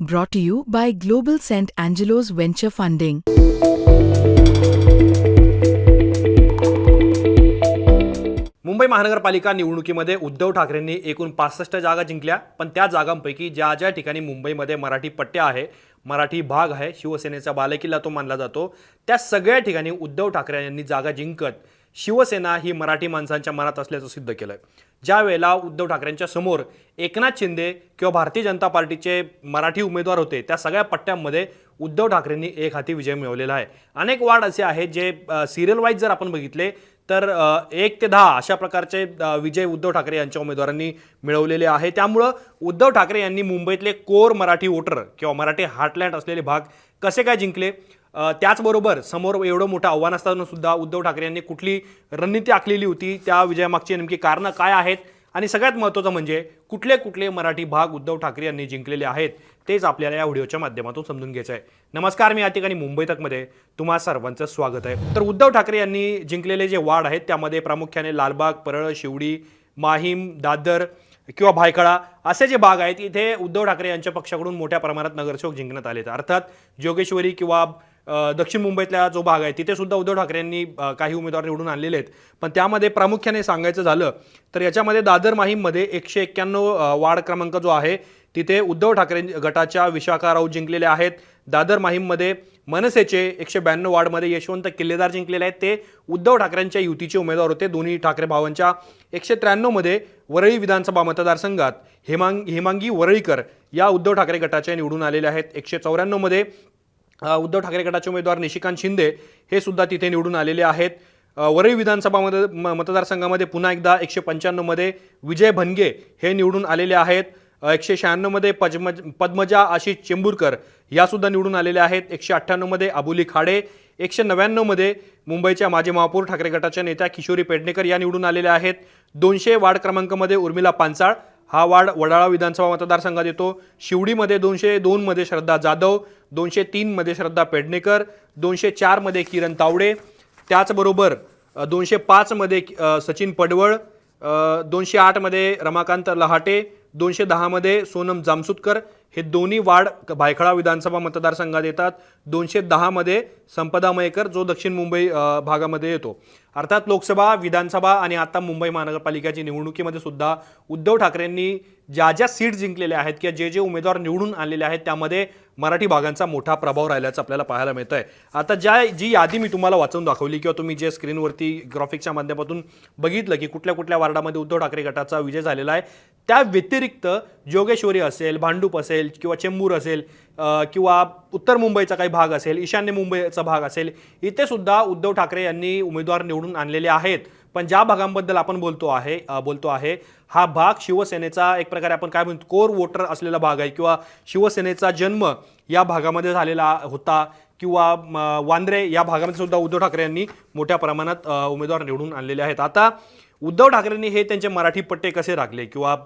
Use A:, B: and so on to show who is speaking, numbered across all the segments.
A: Brought to you by Global St. Angelo's Venture Funding.
B: Mumbai महानगरपालिका निवडणुकीमध्ये उद्धव ठाकरेंनी एकूण पासष्ट जागा जिंकल्या पण त्या जागांपैकी ज्या ज्या ठिकाणी मुंबईमध्ये मराठी पट्ट्या आहे मराठी भाग आहे शिवसेनेचा बालेकिल्ला तो मानला जातो त्या सगळ्या ठिकाणी उद्धव ठाकरे यांनी जागा जिंकत शिवसेना ही मराठी माणसांच्या मनात असल्याचं सिद्ध केलं ज्या वेळेला उद्धव ठाकरेंच्या समोर एकनाथ शिंदे किंवा भारतीय जनता पार्टीचे मराठी उमेदवार होते त्या सगळ्या पट्ट्यांमध्ये उद्धव ठाकरेंनी एक हाती विजय मिळवलेला आहे. अनेक वार्ड असे आहेत जे सिरियल वाईज जर आपण बघितले तर एक ते दहा अशा प्रकारचे विजय उद्धव ठाकरे यांच्या उमेदवारांनी मिळवलेले आहे. त्यामुळं उद्धव ठाकरे यांनी मुंबईतले कोर मराठी वोटर किंवा मराठी हार्टलँड असलेले भाग कसे काय जिंकले? त्याचबरोबर समोर एवढं मोठं आव्हान असताना सुद्धा उद्धव ठाकरे यांनी कुठली रणनीती आखलेली होती त्या विजयामागची नेमकी कारणं काय आहेत? आणि सगळ्यात महत्त्वाचं म्हणजे कुठले कुठले मराठी भाग उद्धव ठाकरे यांनी जिंकलेले आहेत तेच आपल्याला या व्हिडिओच्या माध्यमातून समजून घ्यायचं आहे नमस्कार मी या ठिकाणी मुंबई तकमध्ये तुम्हा सर्वांचं स्वागत आहे. तर उद्धव ठाकरे यांनी जिंकलेले जे वार्ड आहेत त्यामध्ये प्रामुख्याने लालबाग परळ शिवडी माहीम दादर किंवा भायखळा असे जे भाग आहेत इथे उद्धव ठाकरे यांच्या पक्षाकडून मोठ्या प्रमाणात नगरसेवक जिंकण्यात आले आहेत अर्थात जोगेश्वरी किंवा दक्षिण मुंबईतला जो भाग आहे तिथे सुद्धा उद्धव ठाकरे यांनी काही उमेदवार निवडून आणलेले आहेत. पण त्यामध्ये प्रामुख्याने सांगायचं झालं तर याच्यामध्ये दादर माहीममध्ये एकशे एक्क्याण्णव वार्ड क्रमांक जो आहे तिथे उद्धव ठाकरे गटाच्या विशाखा राऊत जिंकलेले आहेत. दादर माहीममध्ये मनसेचे एकशे ब्याण्णव वार्डमध्ये यशवंत किल्लेदार जिंकलेले आहेत. ते उद्धव ठाकरेंच्या युतीचे उमेदवार होते दोन्ही ठाकरे भावांच्या. एकशे त्र्याण्णवमध्ये वरळी विधानसभा मतदारसंघात हेमांग हेमांगी वरळीकर या उद्धव ठाकरे गटाच्या निवडून आलेले आहेत. एकशे चौऱ्याण्णवमध्ये उद्धव ठाकरे गटाचे उमेदवार निशिकांत शिंदे हे सुद्धा तिथे निवडून आलेले आहेत. वरळी विधानसभा मत म- मतदारसंघामध्ये पुन्हा एकदा एकशे पंच्याण्णवमध्ये विजय भनगे हे निवडून आलेले आहेत. एकशे शहाण्णवमध्ये पद्मज पद्मजा आशिष चेंबूरकर यासुद्धा निवडून आलेल्या आहेत. एकशे अठ्ठ्याण्णवमध्ये अबुली खाडे एकशे नव्याण्णवमध्ये मुंबईच्या माजी महापौर ठाकरे गटाच्या नेत्या किशोरी पेडणेकर या निवडून आलेल्या आहेत. दोनशे वार्ड क्रमांकमध्ये उर्मिला पांचाळ हा वाढ वडाळा विधानसभा मतदारसंघात येतो. शिवडीमध्ये दोनशे दोनमध्ये श्रद्धा जाधव दोनशे तीनमध्ये श्रद्धा पेडणेकर दोनशे चारमध्ये किरण तावडे त्याचबरोबर दोनशे पाचमध्ये सचिन पडवळ दोनशे आठमध्ये रमाकांत लहाटे दोनशे दहामध्ये सोनम जामसुतकर हे दोन्ही वार्ड भायखळा विधानसभा मतदारसंघात येतात. दोनशे दहामध्ये संपदा मयेकर जो दक्षिण मुंबई भागामध्ये येतो. अर्थात लोकसभा विधानसभा आणि आता मुंबई महानगरपालिकेच्या निवडणुकीमध्ये सुद्धा उद्धव ठाकरेंनी ज्या ज्या सीट जिंकलेल्या आहेत किंवा जे जे उमेदवार निवडून आणलेले आहेत त्यामध्ये मराठी भागांचा मोठा प्रभाव राहिल्याचं आपल्याला पाहायला मिळतं आहे आता ज्या जी यादी मी तुम्हाला वाचून दाखवली किंवा तुम्ही जे स्क्रीनवरती ग्राफिक्सच्या माध्यमातून बघितलं की कुठल्या कुठल्या वार्डामध्ये उद्धव ठाकरे गटाचा विजय झालेला आहे त्या व्यतिरिक्त जोगेश्वरी असेल भांडूप असेल असेल किंवा चेंबूर असेल किंवा उत्तर मुंबईचा काही भाग असेल ईशान्य मुंबईचा भाग असेल इथे सुद्धा उद्धव ठाकरे यांनी उमेदवार निवडून आणलेले आहेत. पण ज्या भागांबद्दल आपण बोलतो आहे बोलतो आहे हा भाग शिवसेनेचा एक प्रकारे आपण काय म्हणतो कोर वोटर असलेला भाग आहे किंवा शिवसेनेचा जन्म या भागामध्ये झालेला होता किंवा वांद्रे या भागामध्ये सुद्धा उद्धव ठाकरे यांनी मोठ्या प्रमाणात उमेदवार निवडून आणलेले आहेत. आता उद्धव ठाकरेंनी हे त्यांचे मराठी पट्टे कसे राखले किंवा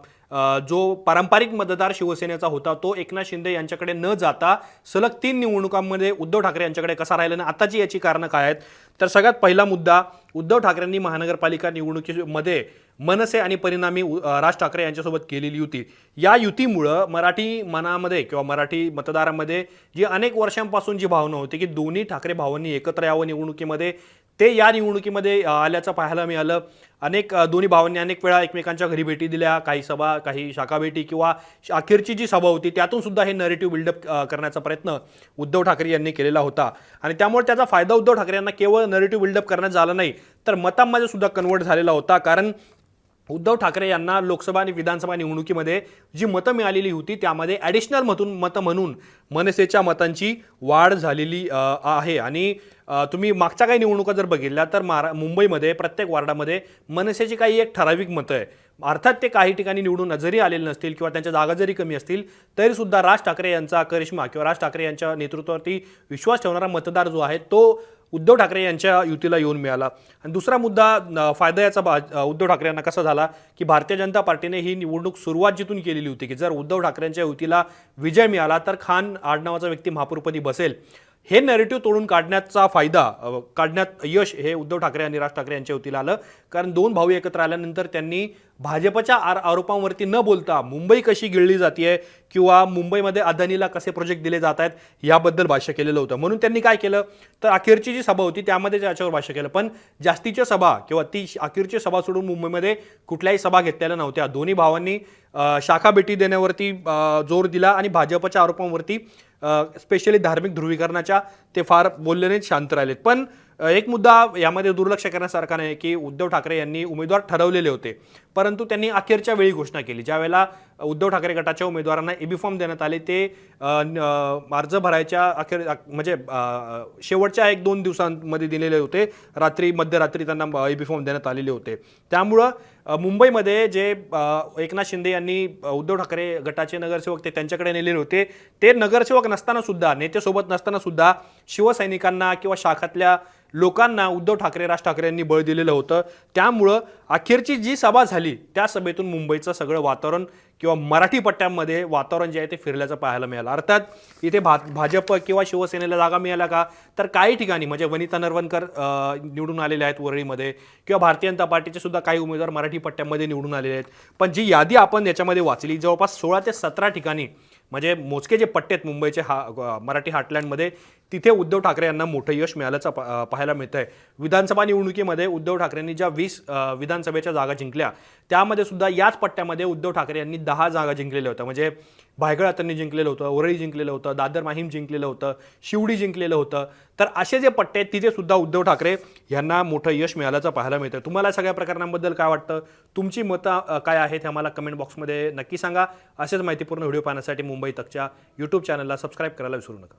B: जो पारंपरिक मतदार शिवसेनेचा होता तो एकनाथ शिंदे यांच्याकडे न जाता सलग तीन निवडणुकांमध्ये उद्धव ठाकरे यांच्याकडे कसा राहिला आणि आताची याची कारणं काय आहेत? तर सगळ्यात पहिला मुद्दा उद्धव ठाकरेंनी महानगरपालिका निवडणुकीमध्ये मनसे आणि परिणामी राज ठाकरे यांच्यासोबत केलेली युती. या युतीमुळं मराठी मनामध्ये किंवा मराठी मतदारामध्ये जी अनेक वर्षांपासून जी भावना होती की दोन्ही ठाकरे भावांनी एकत्र यावं निवडणुकीमध्ये ते या निवडणुकीमध्ये आल्याचं पाहायला मिळालं. अनेक दोन्ही भावांनी अनेक वेळा एकमेकांच्या घरी भेटी दिल्या. काही सभा काही शाखा भेटी किंवा अखेरची जी सभा होती त्यातून सुद्धा हे नरेटिव्ह बिल्डअप करण्याचा प्रयत्न उद्धव ठाकरे यांनी केलेला होता. आणि त्यामुळे त्याचा फायदा उद्धव ठाकरे यांना केवळ नरेटिव्ह बिल्डअप करण्यात झाला नाही तर मतांमध्ये सुद्धा कन्वर्ट झालेला होता. कारण उद्धव ठाकरे यांना लोकसभा आणि विधानसभा निवडणुकीमध्ये जी मतं मिळालेली होती त्यामध्ये ॲडिशनल मतून मतं म्हणून मनसेच्या मतांची वाढ झालेली आहे. आणि तुम्ही मागच्या काही निवडणुका जर बघितल्या तर महारा मुंबईमध्ये प्रत्येक वार्डामध्ये मनसेची काही एक ठराविक मतं आहे. अर्थात ते काही ठिकाणी निवडून जरी आलेले नसतील किंवा त्यांच्या जागा जरी कमी असतील तरीसुद्धा राज ठाकरे यांचा करिश्मा किंवा राज ठाकरे यांच्या नेतृत्वावरती विश्वास ठेवणारा मतदार जो आहे तो उद्धव ठाकरे यांच्या युतीला येऊन मिळाला. आणि दुसरा मुद्दा फायदा याचा भा- उद्धव ठाकरे यांना कसा झाला? की भारतीय जनता पार्टीने ही निवडणूक सुरुवात जिथून केलेली होती की जर उद्धव ठाकरेंच्या युतीला विजय मिळाला तर खान आडनावाचा व्यक्ती महापौरपदी बसेल. हे नॅरेटिव्ह तोडून काढण्याचा फायदा काढण्यात यश हे उद्धव ठाकरे आणि राज ठाकरे यांच्या वतीला आलं. कारण दोन भाऊ एकत्र आल्यानंतर त्यांनी भाजपच्या आर आरोपांवरती न बोलता मुंबई कशी गिळली जाते किंवा मुंबईमध्ये अदानीला कसे प्रोजेक्ट दिले जात आहेत याबद्दल भाष्य केलेलं होतं. म्हणून त्यांनी काय केलं? तर अखेरची जी सभा होती त्यामध्ये त्याच्यावर भाष्य केलं. पण जास्तीच्या सभा किंवा ती अखेरची सभा सोडून मुंबईमध्ये कुठल्याही सभा घेतलेल्या नव्हत्या. दोन्ही भावांनी शाखा भेटी देण्यावरती जोर दिला आणि भाजपच्या आरोपांवरती स्पेशली धार्मिक ध्रुवीकरणाच्या ते फार बोलले नाहीत शांत राहिलेत. पण एक मुद्दा यामध्ये दुर्लक्ष करण्यासारखा नाही की उद्धव ठाकरे यांनी उमेदवार ठरवलेले होते परंतु त्यांनी अखेरच्या वेळी घोषणा केली. ज्यावेळेला उद्धव ठाकरे गटाच्या उमेदवारांना एबी फॉर्म देण्यात आले ते अर्ज भरायच्या अखेर म्हणजे शेवटच्या एक दोन दिवसांमध्ये दिलेले होते. रात्री मध्यरात्री त्यांना एबी फॉर्म देण्यात आलेले होते. त्यामुळं मुंबईमध्ये जे एकनाथ शिंदे यांनी उद्धव ठाकरे गटाचे नगरसेवक ते त्यांच्याकडे नेलेले होते. ते नगरसेवक नसताना सुद्धा नेतेसोबत नसताना सुद्धा शिवसैनिकांना किंवा शाखातल्या लोकांना उद्धव ठाकरे राज ठाकरे यांनी बळ दिलेलं होतं. त्यामुळं अखेरची जी सभा झाली त्या सभेतून मुंबईचं सगळं वातावरण किंवा मराठी पट्ट्यांमध्ये वातावरण जे आहे ते फिरल्याचं पाहायला मिळालं. अर्थात इथे भा भाजप किंवा शिवसेनेला जागा मिळाल्या का? तर काही ठिकाणी म्हणजे वनिता नरवणकर निवडून आलेले आहेत वरळीमध्ये किंवा भारतीय जनता पार्टीचे सुद्धा काही उमेदवार मराठी पट्ट्यामध्ये निवडून आलेले आहेत. पण जी यादी आपण याच्यामध्ये वाचली जवळपास सोळा ते सतरा ठिकाणी म्हणजे मोजके जे पट्टे आहेत मुंबईचे हा मराठी हार्टलँडमध्ये तिथे उद्धव ठाकरे यांना मोठं यश मिळाल्याचं पाहायला मिळतं आहे विधानसभा निवडणुकीमध्ये उद्धव ठाकरेंनी ज्या वीस विधानसभेच्या जागा जिंकल्या त्यामध्ये सुद्धा याच पट्ट्यामध्ये उद्धव ठाकरे यांनी दहा जागा जिंकलेल्या होत्या. म्हणजे भायखळा त्यांनी जिंकलेलं होतं ओरळी जिंकलेलं होतं दादर माहीम जिंकलेलं होतं शिवडी जिंकलेलं होतं. तर असे जे पट्टे आहेत तिथे सुद्धा उद्धव ठाकरे यांना मोठं यश मिळाल्याचं पाहायला मिळतं तुम्हाला सगळ्या प्रकरणांबद्दल काय वाटतं? तुमची मतं काय आहेत हे आम्हाला कमेंट बॉक्समध्ये नक्की सांगा. असेच माहितीपूर्ण व्हिडिओ पाहण्यासाठी मुंबई तकच्या यूट्यूब चॅनलला सबस्क्राईब करायला विसरू नका.